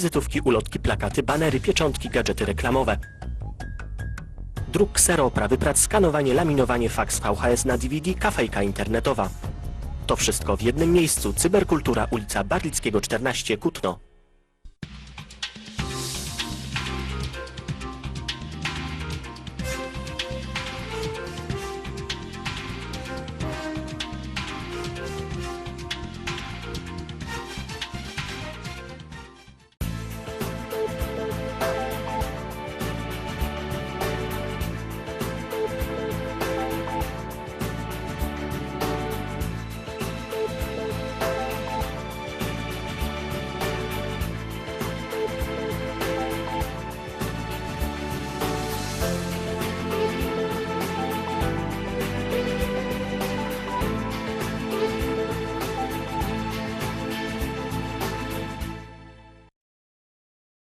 wizytówki, ulotki, plakaty, banery, pieczątki, gadżety reklamowe. Druk ksero, oprawy prac, skanowanie, laminowanie, faks VHS na DVD, kafejka internetowa. To wszystko w jednym miejscu. Cyberkultura, ulica Barlickiego 14, Kutno.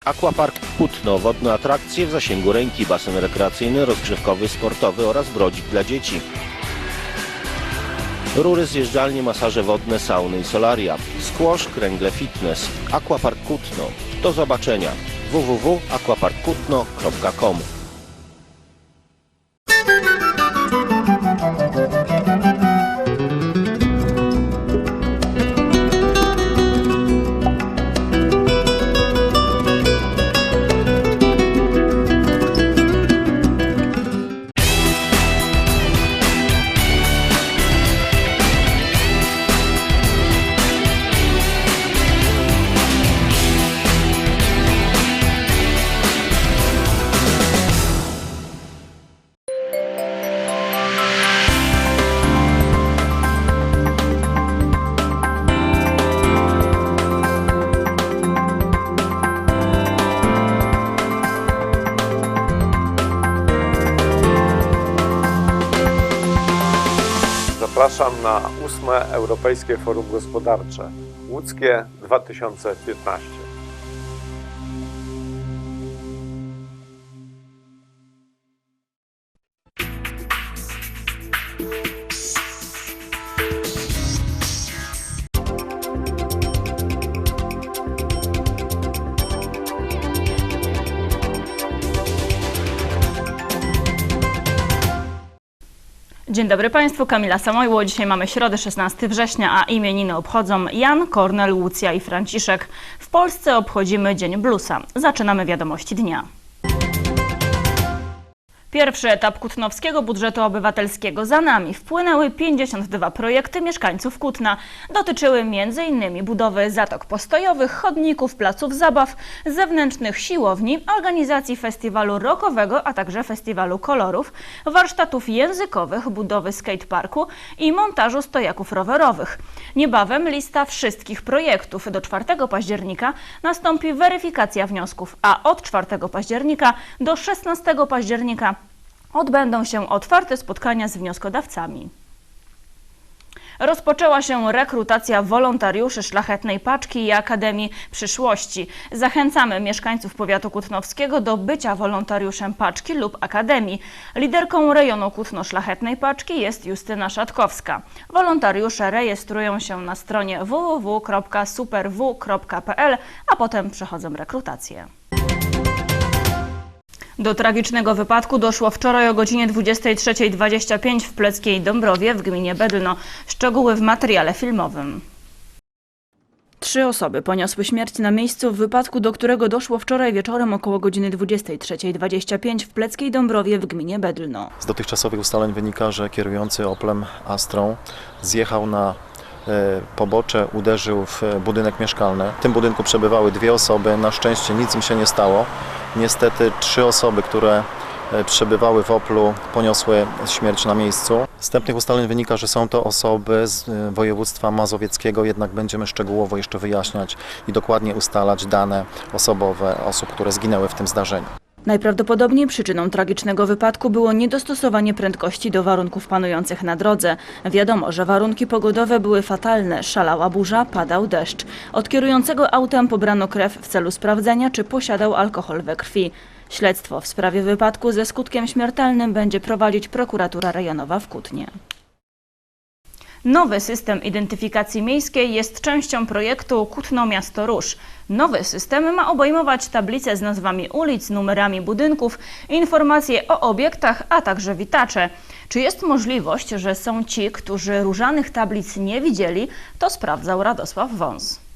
Aquapark Kutno, wodne atrakcje w zasięgu ręki, basen rekreacyjny, rozgrzewkowy, sportowy oraz brodzik dla dzieci. Rury, zjeżdżalnie, masaże wodne, sauny i solaria. Squash, kręgle fitness. Aquapark Kutno. Do zobaczenia. www.aquaparkkutno.com na ósme Europejskie Forum Gospodarcze Łódzkie 2015. Dzień dobry Państwu, Kamila Samojło. Dzisiaj mamy środę 16 września, a imieniny obchodzą Jan, Kornel, Łucja i Franciszek. W Polsce obchodzimy Dzień Bluesa. Zaczynamy wiadomości dnia. Pierwszy etap kutnowskiego budżetu obywatelskiego za nami. Wpłynęły 52 projekty mieszkańców Kutna. Dotyczyły m.in. budowy zatok postojowych, chodników, placów zabaw, zewnętrznych siłowni, organizacji festiwalu rockowego, a także festiwalu kolorów, warsztatów językowych, budowy skateparku i montażu stojaków rowerowych. Niebawem lista wszystkich projektów. Do 4 października nastąpi weryfikacja wniosków, a od 4 października do 16 października odbędą się otwarte spotkania z wnioskodawcami. Rozpoczęła się rekrutacja wolontariuszy Szlachetnej Paczki i Akademii Przyszłości. Zachęcamy mieszkańców powiatu kutnowskiego do bycia wolontariuszem Paczki lub Akademii. Liderką rejonu Kutno-Szlachetnej Paczki jest Justyna Szatkowska. Wolontariusze rejestrują się na stronie www.superw.pl, a potem przechodzą rekrutację. Do tragicznego wypadku doszło wczoraj o godzinie 23.25 w Pleckiej Dąbrowie w gminie Bedlno. Szczegóły w materiale filmowym. Trzy osoby poniosły śmierć na miejscu w wypadku, do którego doszło wczoraj wieczorem około godziny 23.25 w Pleckiej Dąbrowie w gminie Bedlno. Z dotychczasowych ustaleń wynika, że kierujący Oplem Astrą zjechał na e, pobocze, uderzył w budynek mieszkalny. W tym budynku przebywały dwie osoby, na szczęście nic im się nie stało. Niestety trzy osoby, które e, przebywały w Oplu poniosły śmierć na miejscu. Z wstępnych ustaleń wynika, że są to osoby z e, województwa mazowieckiego, jednak będziemy szczegółowo jeszcze wyjaśniać i dokładnie ustalać dane osobowe osób, które zginęły w tym zdarzeniu. Najprawdopodobniej przyczyną tragicznego wypadku było niedostosowanie prędkości do warunków panujących na drodze. Wiadomo, że warunki pogodowe były fatalne, szalała burza, padał deszcz. Od kierującego autem pobrano krew w celu sprawdzenia, czy posiadał alkohol we krwi. Śledztwo w sprawie wypadku ze skutkiem śmiertelnym będzie prowadzić prokuratura rejonowa w Kutnie. Nowy system identyfikacji miejskiej jest częścią projektu Kutno Miasto Róż. Nowy system ma obejmować tablice z nazwami ulic, numerami budynków, informacje o obiektach, a także witacze. Czy jest możliwość, że są ci, którzy różanych tablic nie widzieli, to sprawdzał Radosław Wąs.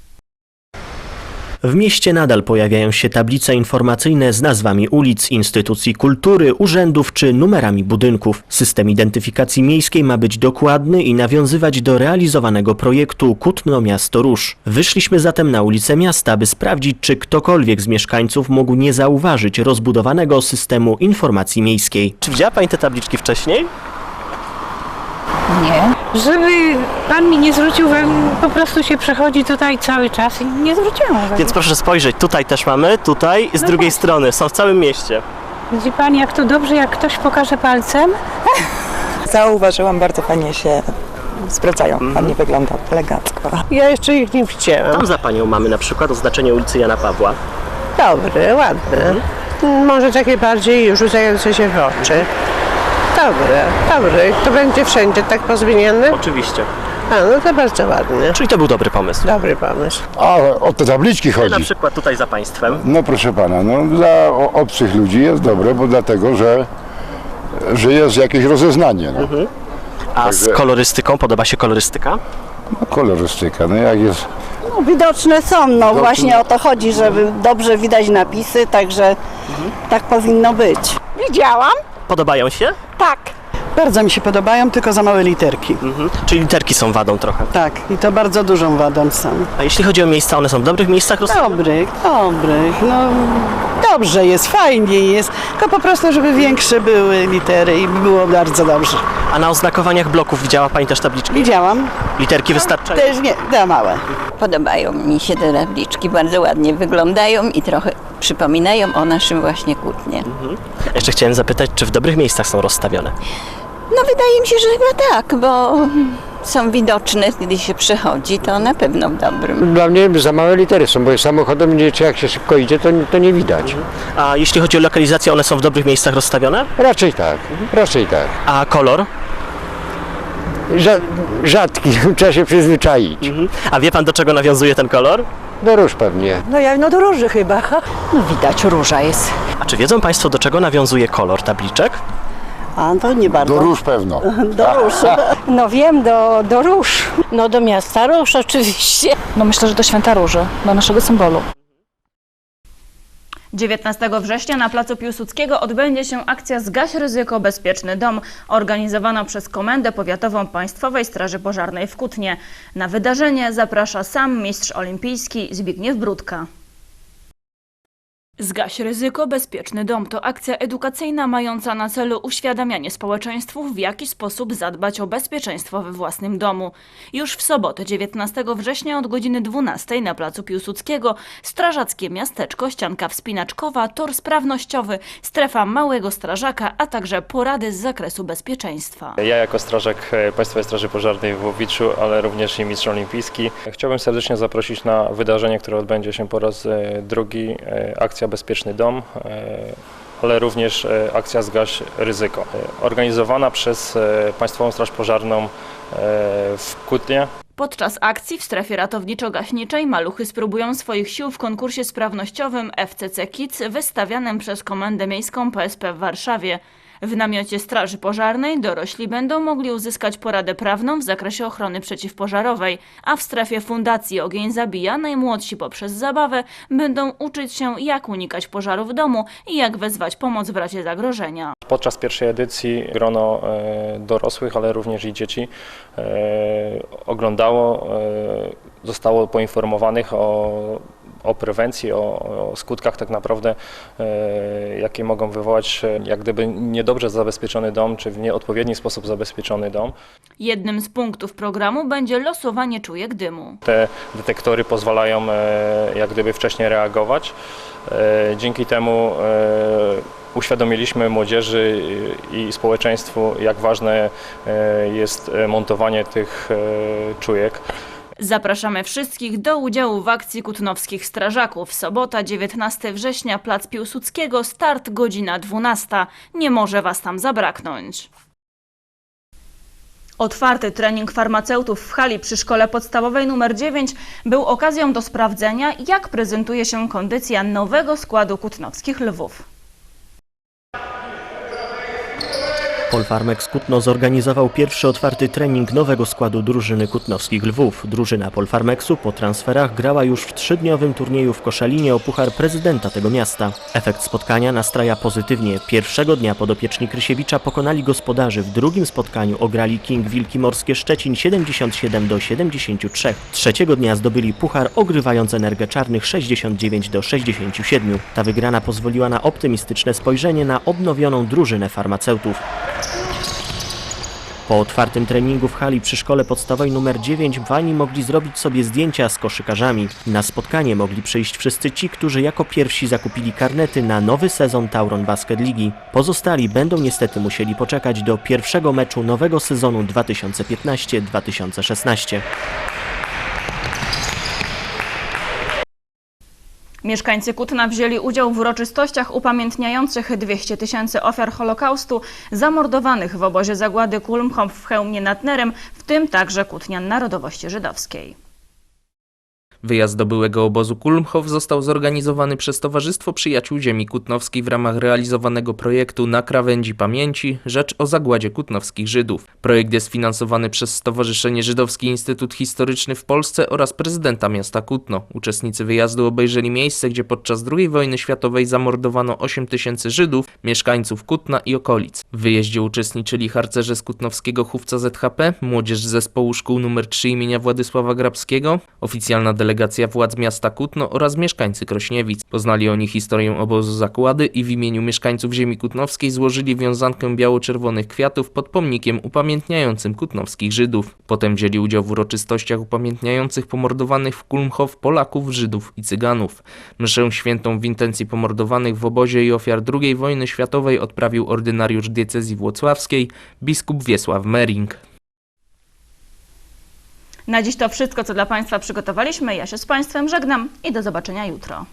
W mieście nadal pojawiają się tablice informacyjne z nazwami ulic, instytucji kultury, urzędów czy numerami budynków. System identyfikacji miejskiej ma być dokładny i nawiązywać do realizowanego projektu Kutno Miasto Róż. Wyszliśmy zatem na ulicę miasta, by sprawdzić, czy ktokolwiek z mieszkańców mógł nie zauważyć rozbudowanego systemu informacji miejskiej. Czy widziała Pani te tabliczki wcześniej? Nie. Żeby pan mi nie zwrócił po prostu się przechodzi tutaj cały czas i nie zwróciłam uwagi. Więc proszę spojrzeć, tutaj też mamy, tutaj z No drugiej właśnie. strony, są w całym mieście. Widzi pan, jak to dobrze, jak ktoś pokaże palcem? Zauważyłam, bardzo fajnie się sprawdzają. Fajnie wygląda, elegancko. Ja jeszcze ich nie widziałam. Tam za Panią mamy na przykład oznaczenie ulicy Jana Pawła. Dobre, ładne. Może takie bardziej rzucające się w oczy. Dobre, dobre. To będzie wszędzie tak pozmieniane? Oczywiście. A, no to bardzo ładne. Czyli to był dobry pomysł. Dobry pomysł. A o te tabliczki Na chodzi. przykład tutaj za Państwem. No proszę pana, no dla o- obcych ludzi jest dobre, bo dlatego, że, że jest jakieś rozeznanie. No. A z kolorystyką, podoba się kolorystyka? no kolorystyka, no jak jest. No, widoczne są, no właśnie o to chodzi, żeby dobrze widać napisy, także tak powinno być. Widziałam? Podobają się? Tak. Bardzo mi się podobają, tylko za małe literki. Mhm. Czyli literki są wadą trochę. Tak, i to bardzo dużą wadą są. A jeśli chodzi o miejsca, one są w dobrych miejscach rozstawione? Dobrych, dobrych, no dobrze jest, fajnie jest, tylko po prostu, żeby większe były litery i by było bardzo dobrze. A na oznakowaniach bloków widziała Pani też tabliczki? Widziałam, Literki wystarczają? też nie, za małe. Podobają mi się te tabliczki, bardzo ładnie wyglądają i trochę przypominają o naszym właśnie kłótnie. Jeszcze chciałem zapytać, czy w dobrych miejscach są rozstawione? No wydaje mi się, że chyba tak, bo są widoczne, kiedy się przechodzi, to na pewno w dobrym. Dla mnie za małe litery są, bo samochodem nie, czy jak się szybko idzie, to, to nie widać. A jeśli chodzi o lokalizację, one są w dobrych miejscach rozstawione? Raczej tak, raczej tak. A kolor? Rza, rzadki, trzeba się przyzwyczaić. A wie Pan, do czego nawiązuje ten kolor? Do róż pewnie. No ja no do róży chyba. No widać, róża jest. A czy wiedzą Państwo, do czego nawiązuje kolor tabliczek? A to nie bardzo. Do róż pewno. Do róż. No wiem, do, do róż. No do miasta Róż oczywiście. No myślę, że do Święta Róży, do naszego symbolu. 19 września na Placu Piłsudskiego odbędzie się akcja Zgaś ryzyko bezpieczny dom, organizowana przez Komendę Powiatową Państwowej Straży Pożarnej w Kutnie. Na wydarzenie zaprasza sam mistrz olimpijski Zbigniew Brudka. Zgaś ryzyko bezpieczny dom to akcja edukacyjna mająca na celu uświadamianie społeczeństwu, w jaki sposób zadbać o bezpieczeństwo we własnym domu. Już w sobotę 19 września od godziny 12 na Placu Piłsudskiego strażackie miasteczko, ścianka wspinaczkowa, tor sprawnościowy, strefa małego strażaka, a także porady z zakresu bezpieczeństwa. Ja jako strażak e, Państwowej Straży Pożarnej w Łowiczu, ale również i mistrz olimpijski, chciałbym serdecznie zaprosić na wydarzenie, które odbędzie się po raz e, drugi, e, akcja Bezpieczny Dom, e, ale również e, akcja Zgaś Ryzyko, e, organizowana przez Państwową Straż Pożarną w Kutnie. Podczas akcji w strefie ratowniczo-gaśniczej maluchy spróbują swoich sił w konkursie sprawnościowym FCC Kids wystawianym przez Komendę Miejską PSP w Warszawie. W namiocie Straży Pożarnej dorośli będą mogli uzyskać poradę prawną w zakresie ochrony przeciwpożarowej, a w strefie Fundacji Ogień Zabija najmłodsi poprzez zabawę będą uczyć się jak unikać pożaru w domu i jak wezwać pomoc w razie zagrożenia. Podczas pierwszej edycji grono e, dorosłych, ale również i dzieci e, oglądało, e, zostało poinformowanych o, o prewencji, o, o skutkach tak naprawdę, e, jakie mogą wywołać e, jak gdyby niedobrze zabezpieczony dom, czy w nieodpowiedni sposób zabezpieczony dom. Jednym z punktów programu będzie losowanie czujek dymu. Te detektory pozwalają e, jak gdyby wcześniej reagować. Dzięki temu uświadomiliśmy młodzieży i społeczeństwu, jak ważne jest montowanie tych czujek. Zapraszamy wszystkich do udziału w akcji Kutnowskich Strażaków. Sobota, 19 września, Plac Piłsudskiego, start godzina 12. Nie może Was tam zabraknąć. Otwarty trening farmaceutów w hali przy szkole podstawowej nr 9 był okazją do sprawdzenia, jak prezentuje się kondycja nowego składu kutnowskich lwów. Polfarmex Kutno zorganizował pierwszy otwarty trening nowego składu drużyny kutnowskich Lwów. Drużyna Polfarmexu po transferach grała już w trzydniowym turnieju w Koszalinie o puchar prezydenta tego miasta. Efekt spotkania nastraja pozytywnie. Pierwszego dnia podopieczni Krysiewicza pokonali gospodarzy. W drugim spotkaniu ograli King Wilki Morskie Szczecin 77 do 73. Trzeciego dnia zdobyli puchar ogrywając Energię Czarnych 69 do 67. Ta wygrana pozwoliła na optymistyczne spojrzenie na odnowioną drużynę farmaceutów. Po otwartym treningu w hali przy szkole podstawowej nr 9 fani mogli zrobić sobie zdjęcia z koszykarzami. Na spotkanie mogli przyjść wszyscy ci, którzy jako pierwsi zakupili karnety na nowy sezon Tauron Basket Ligi. Pozostali będą niestety musieli poczekać do pierwszego meczu nowego sezonu 2015-2016. Mieszkańcy Kutna wzięli udział w uroczystościach upamiętniających 200 tysięcy ofiar Holokaustu zamordowanych w obozie zagłady Kulmhof w Chełmie nad Nerem, w tym także Kutnian narodowości żydowskiej. Wyjazd do byłego obozu Kulmhof został zorganizowany przez Towarzystwo Przyjaciół Ziemi Kutnowskiej w ramach realizowanego projektu Na Krawędzi Pamięci Rzecz o Zagładzie Kutnowskich Żydów. Projekt jest finansowany przez Stowarzyszenie Żydowski Instytut Historyczny w Polsce oraz prezydenta miasta Kutno. Uczestnicy wyjazdu obejrzeli miejsce, gdzie podczas II wojny światowej zamordowano 8 tysięcy Żydów, mieszkańców Kutna i okolic. W wyjeździe uczestniczyli harcerze z kutnowskiego chówca ZHP, młodzież z zespołu szkół nr 3 imienia Władysława Grabskiego, oficjalna delegacja władz miasta Kutno oraz mieszkańcy Krośniewic. Poznali oni historię obozu zakłady i w imieniu mieszkańców ziemi kutnowskiej złożyli wiązankę biało-czerwonych kwiatów pod pomnikiem upamiętniającym kutnowskich Żydów. Potem wzięli udział w uroczystościach upamiętniających pomordowanych w Kulmhof Polaków, Żydów i Cyganów. Mszę świętą w intencji pomordowanych w obozie i ofiar II wojny światowej odprawił ordynariusz diecezji włocławskiej, biskup Wiesław Mering. Na dziś to wszystko, co dla Państwa przygotowaliśmy. Ja się z Państwem żegnam i do zobaczenia jutro.